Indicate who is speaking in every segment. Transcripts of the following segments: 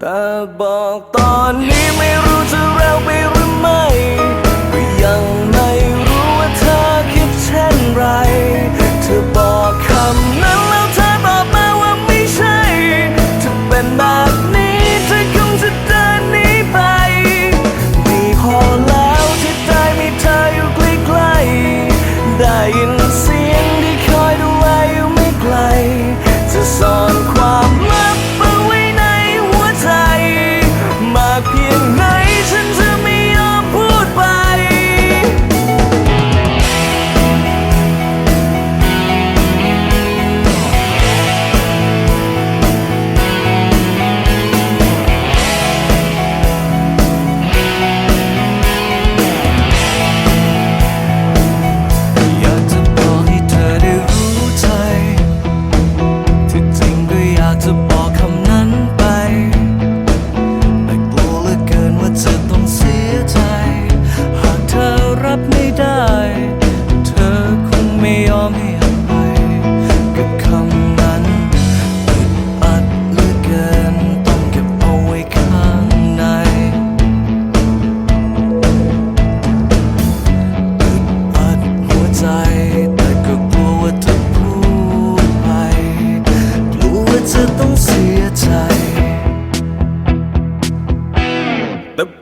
Speaker 1: แต่บอกตอนนี้ไม่รู้จะเร็วไปหรือไม่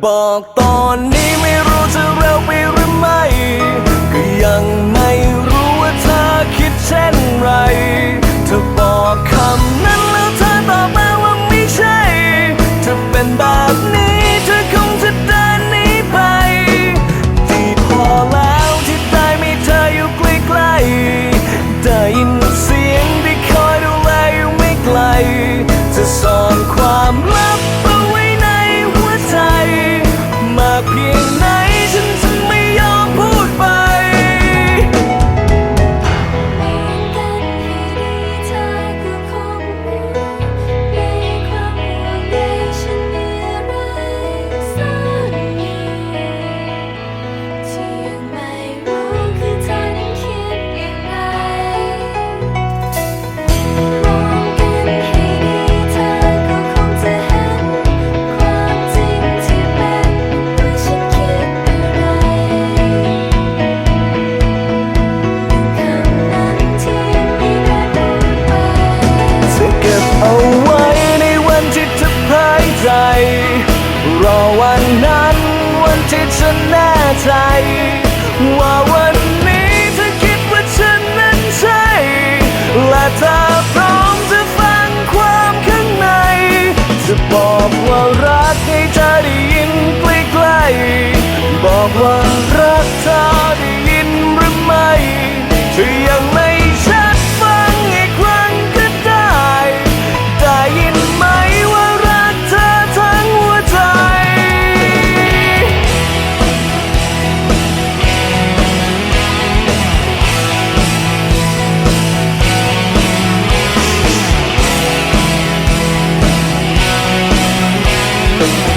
Speaker 1: บอกตอนนี้ไม่รู้จะเร็วไปหรือ จะแน่ใจ
Speaker 2: ว่าวันนี้เธอคิดว่าฉันนั้น
Speaker 1: ใช่ และเธอพร้อมจะฟังความข้างใน จะบอกว่ารักในใจ
Speaker 2: Thank you.